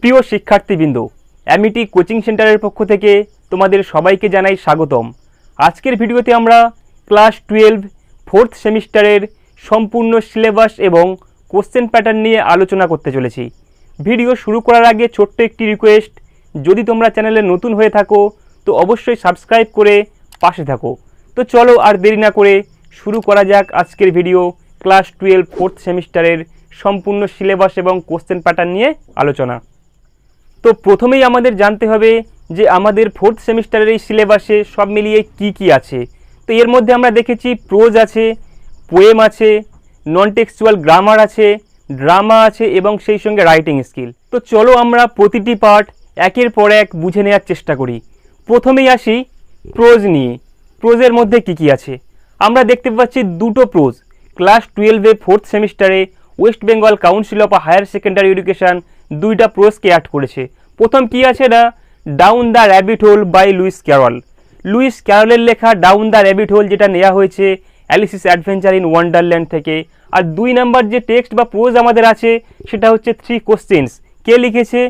প্রিয় শিক্ষার্থীবৃন্দ Amity coaching সেন্টারের পক্ষ থেকে তোমাদের সবাইকে জানাই স্বাগতম। আজকের ভিডিওতে আমরা ক্লাস টুয়েলভ, ফোর্থ সেমিস্টারের সম্পূর্ণ সিলেবাস এবং কোশ্চেন প্যাটার্ন নিয়ে আলোচনা করতে চলেছি। ভিডিও শুরু করার আগে ছোট্ট একটি রিকোয়েস্ট, যদি তোমরা চ্যানেলে নতুন হয়ে থাকো, তো অবশ্যই সাবস্ক্রাইব করে পাশে থাকো। তো চলো আর দেরি না করে শুরু করা যাক আজকের ভিডিও ক্লাস টুয়েলভ, ফোর্থ সেমিস্টারের সম্পূর্ণ সিলেবাস এবং কোশ্চেন প্যাটার্ন নিয়ে আলোচনা। তো প্রথমেই আমাদের জানতে হবে যে আমাদের ফোর্থ সেমিস্টারের এই সিলেবাসে সব মিলিয়ে কি কি আছে। তো এর মধ্যে আমরা দেখেছি প্রোজ আছে পোয়েম আছে নন টেক্সচুয়াল গ্রামার আছে ড্রামা আছে এবং সেই সঙ্গে রাইটিং স্কিল তো চলো আমরা প্রতিটি পার্ট একের পর এক বুঝে নেওয়ার চেষ্টা করি। প্রথমেই আসি প্রোজ নিয়ে। প্রোজের মধ্যে কি কি আছে? আমরা দেখতে পাচ্ছি দুটো প্রোজ ক্লাস টুয়েলভে ফোর্থ সেমিস্টারে West Bengal Council of Higher Secondary Education দুইটা প্রোজকে অ্যাড করেছে। প্রথম কি আছে না? Down the rabbit hole by Lewis Carroll Lewis ক্যারলের লেখা ডাউন দ্য র্যাবিট হোল যেটা নেওয়া হয়েছে অ্যালিসিস অ্যাডভেঞ্চার ইন ওয়ান্ডারল্যান্ড থেকে। আর দুই নাম্বার যে টেক্সট বা প্রোজ আমাদের আছে, সেটা হচ্ছে থ্রি কোশ্চেন্স কে লিখেছে?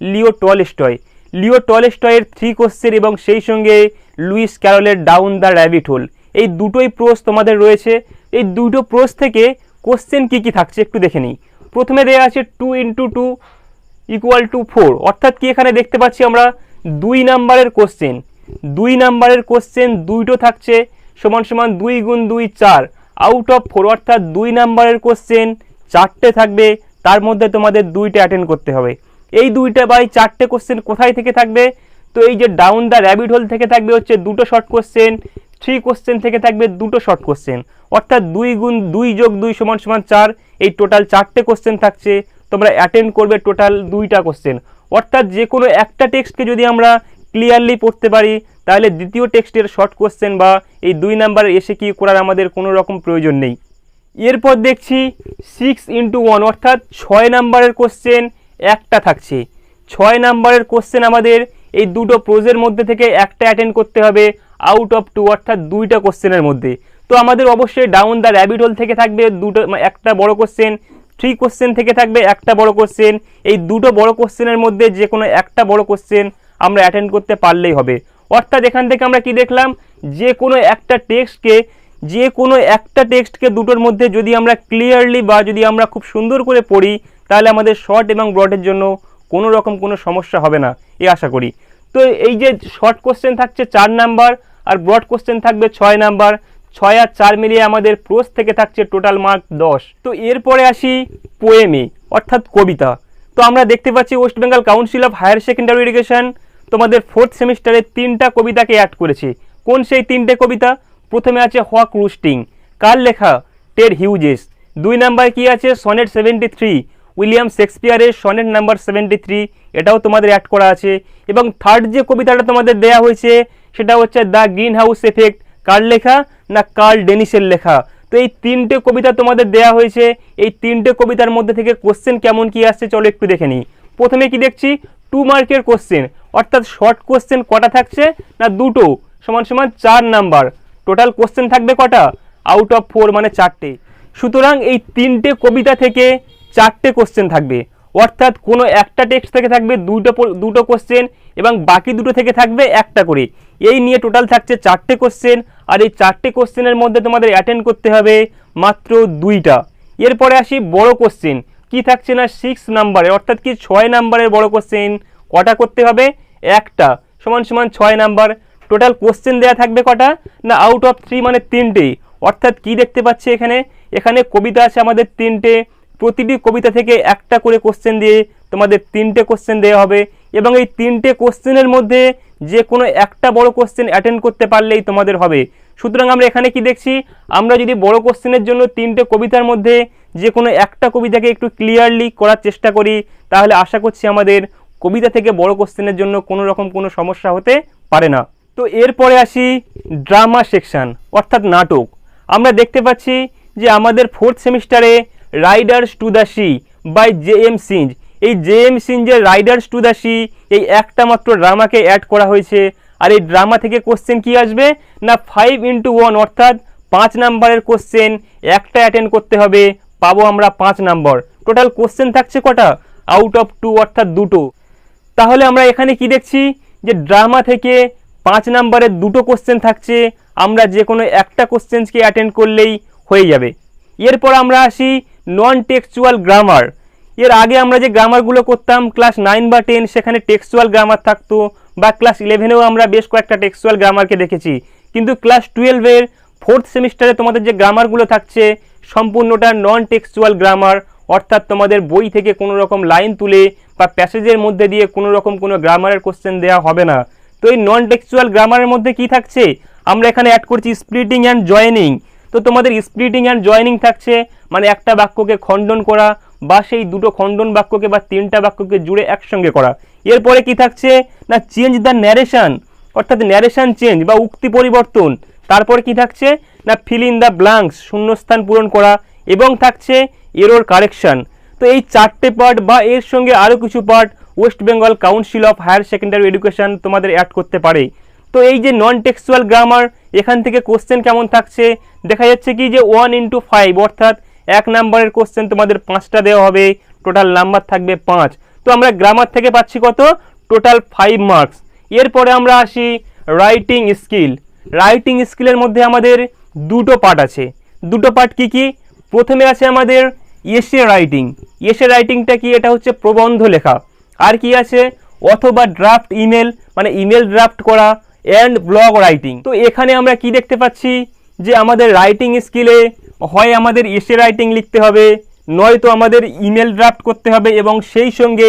লিও টলস্টয় লিও টলস্টয়ের থ্রি কোশ্চেন এবং সেই সঙ্গে লুইস ক্যারলের ডাউন দ্য র্যাবিট হোল এই দুটোই প্রোজ তোমাদের রয়েছে। এই দুটো প্রোজ থেকে কোশ্চেন কী কী থাকছে একটু দেখে নিই। প্রথমে দেওয়া আছে two into two equal to four অর্থাৎ কি এখানে দেখতে পাচ্ছি আমরা দুই নাম্বারের কোশ্চেন দুই নাম্বারের কোশ্চেন দুইটো থাকছে সমান সমান দুই গুণ দুই চার। আউট অফ ফোর অর্থাৎ দুই নাম্বারের কোশ্চেন চারটে থাকবে, তার মধ্যে তোমাদের দুইটা অ্যাটেন্ড করতে হবে। এই দুইটা বাই চারটে কোশ্চেন কোথায় থেকে থাকবে? তো এই যে ডাউন দ্য র্যাবিট হোল থেকে থাকবে হচ্ছে দুটো শর্ট কোশ্চেন থ্রি কোশ্চেন থেকে থাকবে দুটো শর্ট কোশ্চেন অর্থাৎ দুই গুণ দুই যোগ দুই সমান সমান চার, এই টোটাল চারটে কোশ্চেন থাকছে। তোমরা অ্যাটেন্ড করবে টোটাল দুইটা কোশ্চেন অর্থাৎ যে কোনো একটা টেক্সটকে যদি আমরা ক্লিয়ারলি পড়তে পারি, তাহলে দ্বিতীয় টেক্সটের শর্ট কোশ্চেন বা এই দুই নাম্বারে এসে কি করার আমাদের কোনো রকম প্রয়োজন নেই। এরপর দেখছি সিক্স ইন্টু ওয়ান অর্থাৎ ছয় নাম্বারের কোশ্চেন একটা থাকছে। ছয় নাম্বারের কোশ্চেন আমাদের এই দুটো প্রোজের মধ্যে থেকে একটা অ্যাটেন্ড করতে হবে। আউট অফ টু অর্থাৎ দুইটা কোশ্চেনের মধ্যে। তো আমাদের অবশ্যই ডাউন দ্য র্যাবিট হোল থেকে থাকবে দুটো মানে একটা বড় কোশ্চেন থ্রি কোশ্চেন থেকে থাকবে একটা বড় কোশ্চেন এই দুটো বড় কোশ্চেনের মধ্যে যে কোনো একটা বড় কোশ্চেন আমরা অ্যাটেন্ড করতে পারলেই হবে। অর্থাৎ এখান থেকে আমরা কি দেখলাম? যে কোনো একটা টেক্সটকে যে কোনো একটা টেক্সটকে দুটোর মধ্যে যদি আমরা ক্লিয়ারলি বা যদি আমরা খুব সুন্দর করে পড়ি, তাহলে আমাদের শর্ট এবং ব্রডের জন্য কোনো রকম কোনো সমস্যা হবে না। এ আশা করি। তো এই যে শর্ট কোশ্চেন থাকছে চার নাম্বার আর ব্রড কোশ্চেন থাকবে ছয় নাম্বার ছয় আর চার মিলিয়ে আমাদের প্রোস থেকে থাকছে টোটাল মার্ক দশ। তো এরপরে আসি পোয়েমে অর্থাৎ কবিতা। তো আমরা দেখতে পাচ্ছি West Bengal Council of Higher Secondary Education তোমাদের ফোর্থ সেমিস্টারে তিনটা কবিতাকে অ্যাড করেছে। কোন সেই তিনটে কবিতা? প্রথমে আছে হক রুস্টিং কার লেখা? টেড হিউজেস দুই নাম্বার কি আছে? সনেট সেভেন্টি থ্রি উইলিয়াম শেক্সপিয়ারের সনেট নাম্বার সেভেন্টি থ্রি, এটাও তোমাদের অ্যাড করা আছে। এবং থার্ড যে কবিতাটা তোমাদের দেয়া হয়েছে, সেটা হচ্ছে দ্য গ্রিন হাউস এফেক্ট কার লেখা না কার্ল ডেনিসের লেখা? তো এই তিনটে কবিতা তোমাদের দেয়া হয়েছে, এই তিনটে কবিতার মধ্যে থেকে কোশ্চেন কেমন কি আসছে চলো একটু দেখে নিই। প্রথমে কি দেখছি? টু মার্কের কোশ্চেন অর্থাৎ শর্ট কোশ্চেন কটা থাকছে না দুটো? সমান সমান চার নাম্বার। টোটাল কোশ্চেন থাকবে কটা? আউট অফ ফোর মানে চারটে। সুতরাং এই তিনটে কবিতা থেকে চারটে কোশ্চেন থাকবে। অর্থাৎ কোনো একটা টেক্সট থেকে থাকবে দুটো দুটো কোশ্চেন এবং বাকি দুটো থেকে থাকবে একটা করে। এই নিয়ে টোটাল থাকছে চারটে কোশ্চেন আর এই চারটে কোশ্চেনের মধ্যে তোমাদের অ্যাটেন্ড করতে হবে মাত্র দুইটা। এরপরে আসি বড় কোশ্চেন কি থাকছে না সিক্স নাম্বারে অর্থাৎ কি ছয় নাম্বারের বড় কোশ্চেন কটা করতে হবে? একটা। সমান সমান ছয় নাম্বার টোটাল কোশ্চেন দেওয়া থাকবে কটা? না আউট অফ থ্রি মানে তিনটে। অর্থাৎ কি দেখতে পাচ্ছি এখানে? এখানে কবিতা আছে আমাদের তিনটে। প্রতিটি কবিতা থেকে একটা করে কোশ্চেন দিয়ে তোমাদের তিনটে কোশ্চেন দেওয়া হবে এবং এই তিনটে কোশ্চেনের মধ্যে যে কোনো একটা বড় কোশ্চেন অ্যাটেন্ড করতে পারলেই তোমাদের হবে। সুতরাং আমরা এখানে কি দেখছি? আমরা যদি বড় কোশ্চেনের জন্য তিনটে কবিতার মধ্যে যে কোনো একটা কবিতাকে একটু ক্লিয়ারলি করার চেষ্টা করি, তাহলে আশা করছি আমাদের কবিতা থেকে বড় কোশ্চেনের জন্য কোনো রকম কোনো সমস্যা হতে পারে না। তো এরপরে আসি ড্রামা সেকশন অর্থাৎ নাটক। আমরা দেখতে পাচ্ছি যে আমাদের ফোর্থ সেমিস্টারে riders to the sea by J M Synge এই জে এম সিঞ্জের রাইডার্স টু দ্য সি এই একটা মাত্র ড্রামাকে অ্যাড করা হয়েছে। আর এই ড্রামা থেকে কোশ্চেন কি আসবে? না ফাইভ ইন্টু ওয়ান অর্থাৎ পাঁচ নাম্বারের কোশ্চেন একটা অ্যাটেন্ড করতে হবে, পাবো আমরা পাঁচ নাম্বার। টোটাল কোশ্চেন থাকছে কটা? আউট অফ টু অর্থাৎ দুটো। তাহলে আমরা এখানে কি দেখছি? যে ড্রামা থেকে পাঁচ নাম্বারের দুটো কোশ্চেন থাকছে, আমরা যে কোনো একটা কোশ্চেন্সকে অ্যাটেন্ড করলেই হয়ে যাবে। এরপর আমরা আসি নন টেক্সচুয়াল গ্রামার এর আগে আমরা যে গ্রামারগুলো করতাম ক্লাস নাইন বা টেন সেখানে টেক্সচুয়াল গ্রামার থাকতো বা ক্লাস ইলেভেনেও আমরা বেশ কয়েকটা টেক্সচুয়াল গ্রামারকে দেখেছি। কিন্তু ক্লাস টুয়েলভের ফোর্থ সেমিস্টারে তোমাদের যে গ্রামারগুলো থাকছে, সম্পূর্ণটা নন টেক্সচুয়াল গ্রামার অর্থাৎ তোমাদের বই থেকে কোনো রকম লাইন তুলে বা প্যাসেজের মধ্যে দিয়ে কোনো রকম কোনো গ্রামারের কোশ্চেন দেওয়া হবে না। তো এই নন টেক্সচুয়াল গ্রামারের মধ্যে কি থাকছে? আমরা এখানে অ্যাড করছি স্প্লিটিং অ্যান্ড জয়েনিং তো তোমাদের স্প্লিটিং অ্যান্ড জয়েনিং থাকছে মানে একটা বাক্যকে খণ্ডন করা বা সেই দুটো খণ্ডন বাক্যকে বা তিনটা বাক্যকে জুড়ে একসঙ্গে করা। এরপরে কি থাকছে? না চেঞ্জ দ্য ন্যারেশন অর্থাৎ ন্যারেশন চেঞ্জ বা উক্তি পরিবর্তন। তারপর কি থাকছে? না ফিল ইন দ্য ব্লাঙ্কস শূন্যস্থান পূরণ করা এবং থাকছে এরোর কারেকশন তো এই চারটে পার্ট বা এর সঙ্গে আরও কিছু part West Bengal Council of Higher Secondary Education তোমাদের অ্যাড করতে পারে। তো এই যে নন টেক্সচুয়াল গ্রামার এখান থেকে কোশ্চেন কেমন থাকছে? দেখা যাচ্ছে কি যে ওয়ান ইন্টু ফাইভ অর্থাৎ এক নাম্বারের কোশ্চেন তোমাদের পাঁচটা দেওয়া হবে টোটাল নাম্বার থাকবে পাঁচ। তো আমরা গ্রামার থেকে পাচ্ছি কত? টোটাল ফাইভ মার্কস এরপরে আমরা আসি রাইটিং স্কিল রাইটিং স্কিলের মধ্যে আমাদের দুটো পার্ট আছে। দুটো পার্ট কি কি? প্রথমে আছে আমাদের এসে রাইটিং এসে রাইটিংটা কি? এটা হচ্ছে প্রবন্ধ লেখা। আর কি আছে? অথবা ড্রাফট ইমেল মানে ইমেল ড্রাফট করা। অ্যান্ড ব্লগ রাইটিং তো এখানে আমরা কি দেখতে পাচ্ছি? যে আমাদের রাইটিং স্কিলে হয় আমাদের এসে রাইটিং লিখতে হবে, নয়তো আমাদের ইমেল ড্রাফট করতে হবে এবং সেই সঙ্গে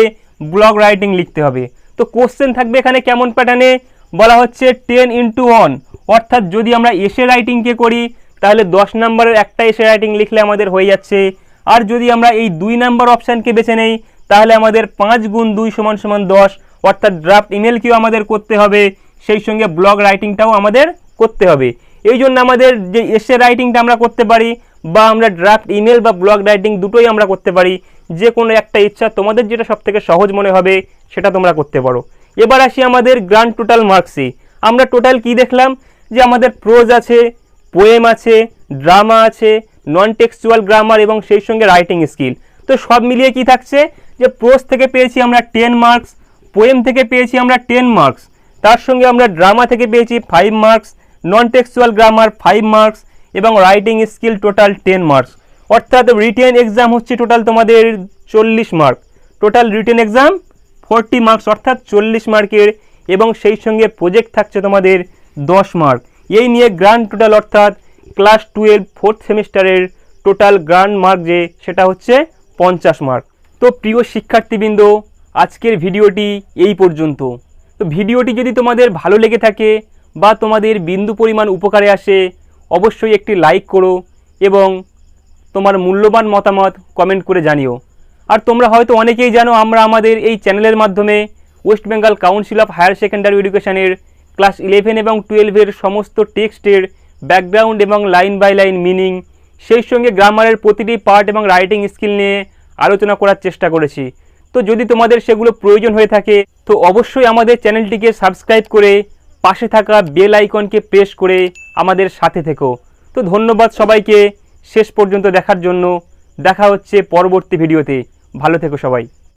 ব্লগ রাইটিং লিখতে হবে। তো কোশ্চেন থাকবে এখানে কেমন প্যাটার্নে বলা হচ্ছে টেন ইন্টু ওয়ান অর্থাৎ যদি আমরা এসে রাইটিংকে করি, তাহলে দশ নম্বরের একটা এসে রাইটিং লিখলে আমাদের হয়ে যাচ্ছে। আর যদি আমরা এই দুই নাম্বার অপশানকে বেছে নেই, তাহলে আমাদের পাঁচ গুণ দুই সমান সমান দশ। অর্থাৎ ড্রাফট ইমেলকেও আমাদের করতে হবে। সেই সঙ্গে ব্লগ রাইটিংটাও আমাদের করতে হবে। এই জন্য আমাদের যে এসে রাইটিংটা আমরা করতে পারি বা আমরা ড্রাফট ইমেল বা ব্লগ রাইটিং দুটোই আমরা করতে পারি, যে কোনো একটা ইচ্ছা তোমাদের যেটা সব থেকে সহজ মনে হবে সেটা তোমরা করতে পারো। এবার আসি আমাদের গ্রান্ড টোটাল মার্কসে আমরা টোটাল কি দেখলাম? যে আমাদের প্রোজ আছে পোয়েম আছে ড্রামা আছে নন টেক্সচুয়াল গ্রামার এবং সেই সঙ্গে রাইটিং স্কিল তো সব মিলিয়ে কি থাকছে? যে প্রোজ থেকে পেয়েছি আমরা টেন মার্কস পোয়েম থেকে পেয়েছি আমরা টেন মার্কস তার সঙ্গে আমরা ড্রামা থেকে পেয়েছি five marks non textual grammar five marks এবং writing skill total ten marks অর্থাৎ রিটেন এক্সাম হচ্ছে টোটাল তোমাদের চল্লিশ mark total written exam forty marks অর্থাৎ চল্লিশ মার্কের এবং সেই সঙ্গে প্রজেক্ট থাকছে তোমাদের দশ মার্ক এই নিয়ে গ্রান্ড টোটাল অর্থাৎ ক্লাস টুয়েলভ ফোর্থ সেমিস্টারের টোটাল গ্রান্ড মার্ক যে, সেটা হচ্ছে পঞ্চাশ মার্ক তো প্রিয় শিক্ষার্থীবৃন্দ, আজকের ভিডিওটি এই পর্যন্ত। তো ভিডিওটি যদি তোমাদের ভালো লেগে থাকে বা তোমাদের বিন্দু পরিমাণ উপকারে আসে, অবশ্যই একটি লাইক করো এবং তোমার মূল্যবান মতামত কমেন্ট করে জানিও। আর তোমরা হয়তো অনেকেই জানো আমরা আমাদের এই চ্যানেলের মাধ্যমে West Bengal Council of Higher Secondary এডুকেশনের ক্লাস ইলেভেন এবং টুয়েলভের সমস্ত টেক্সটের ব্যাকগ্রাউন্ড এবং লাইন বাই লাইন মিনিং, সেই সঙ্গে গ্রামারের প্রতিটি পার্ট এবং রাইটিং স্কিল নিয়ে আলোচনা করার চেষ্টা করেছি। তো যদি তোমাদের সেগুলো প্রয়োজন হয়ে থাকে, তো অবশ্যই আমাদের চ্যানেলটিকে সাবস্ক্রাইব করে পাশে থাকা বেল আইকনকে প্রেস করে আমাদের সাথে থেকো। তো ধন্যবাদ সবাইকে, শেষ পর্যন্ত দেখার জন্য। দেখা হচ্ছে পরবর্তী ভিডিওতে। ভালো থেকো সবাই।